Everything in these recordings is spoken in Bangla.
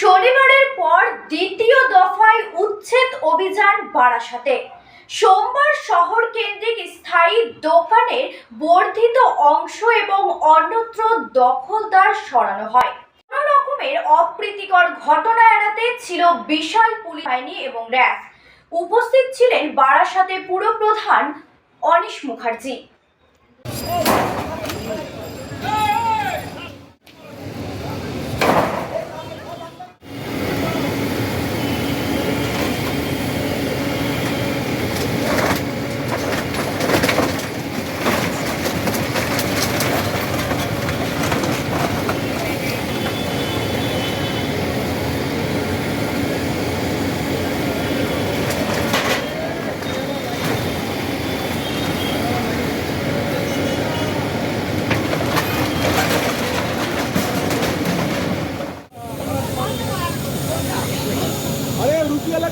শনিবারের পর দ্বিতীয় দফায় উচ্ছেদ অভিযান বারাসাতে। সোমবার শহর কেন্দ্রিক স্থায়ী দোকানের বর্ধিত অংশ এবং অন্যত্র দখলদার সরানো হয়। কোনো রকমের অপ্রীতিকর ঘটনা এড়াতে ছিল বিশাল পুলিশ বাহিনী এবং র্যাব। উপস্থিত ছিলেন বারাসাতে পুরপ্রধান অনিশ মুখার্জি আরে রুটিওয়ালাকে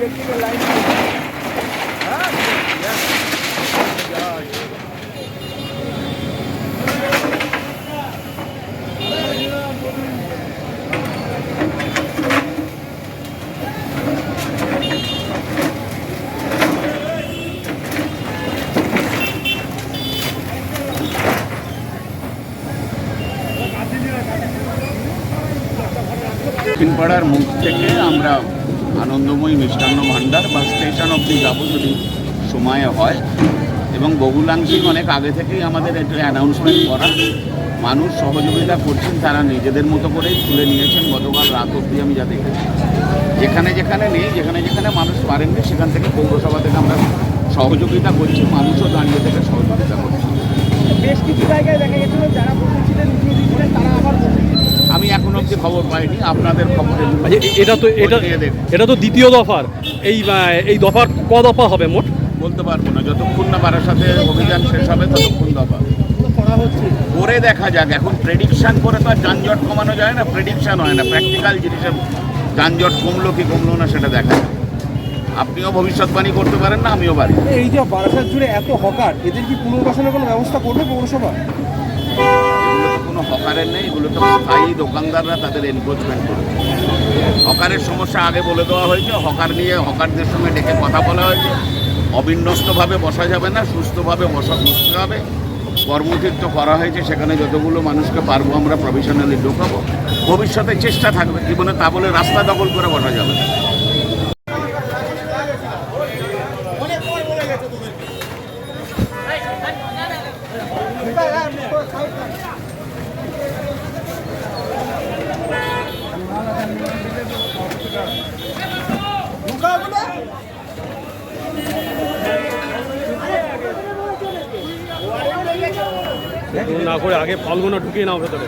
ইলেকট্রিকের লাইন দক্ষিণপাড়ার মুখ থেকে আমরা আনন্দময়ী মিষ্টান্ন ভাণ্ডার বা স্টেশন অবধি যাব যদি সময় হয়। এবং বহুলাংশিক অনেক আগে থেকেই আমাদের এটা অ্যানাউন্সমেন্ট করা। মানুষ সহযোগিতা করছেন, তারা নিজেদের মতো করেই তুলে নিয়েছেন গতকাল রাত অবধি আমি যা দেখেছি। যেখানে যেখানে নেই, যেখানে যেখানে মানুষ পারেননি, সেখান থেকে পৌরসভা থেকে আমরা সহযোগিতা করছি, মানুষও দাঁড়িয়ে থেকে সহযোগিতা করছে। বেশ কিছু জায়গায় দেখা গেছিল যারা আমি এখন অব্দি খবর পাইনি আপনাদের খবরে আচ্ছা, এটা তো এটা এটা তো দ্বিতীয় দফার। এই এই দফার ক দফা হবে মোট? বলতে পারব না যতক্ষণ না বারার সাথে অভিযান শেষ হবে ততক্ষণ দফা। করা হচ্ছে করে দেখা যাক এখন প্রেডিকশান করে তো আর যানজট কমানো যায় না প্রেডিকশান হয় না প্র্যাকটিক্যাল জিনিসের যানজট কমলো কি কমলো না সেটা দেখা যাক। আপনিও ভবিষ্যৎবাণী করতে পারেন না আমিও পারি। এই যে বারাসাত জুড়ে এত হকার এদের কি পুনর্বাসনের কোনো ব্যবস্থা করবে পৌরসভা? কোনো হকারের নেই এগুলো তো স্থায়ী দোকানদাররা তাদের এনক্রোচমেন্ট করে হকারের সমস্যা আগে বলে দেওয়া হয়েছে হকার নিয়ে হকারদের সঙ্গে ডেকে কথা বলা হয়েছে অবিন্যস্তভাবে বসা যাবে না সুস্থভাবে বসা বসতে হবে কর্মতীর্থ করা হয়েছে সেখানে যতগুলো মানুষকে পারব আমরা প্রফেশনালি ঢোকাবো ভবিষ্যতে চেষ্টা থাকবে জীবনে তা বলে রাস্তা দখল করে বসা যাবে না না করে আগে ফলগুলো ঢুকিয়ে নাও ভেতরে।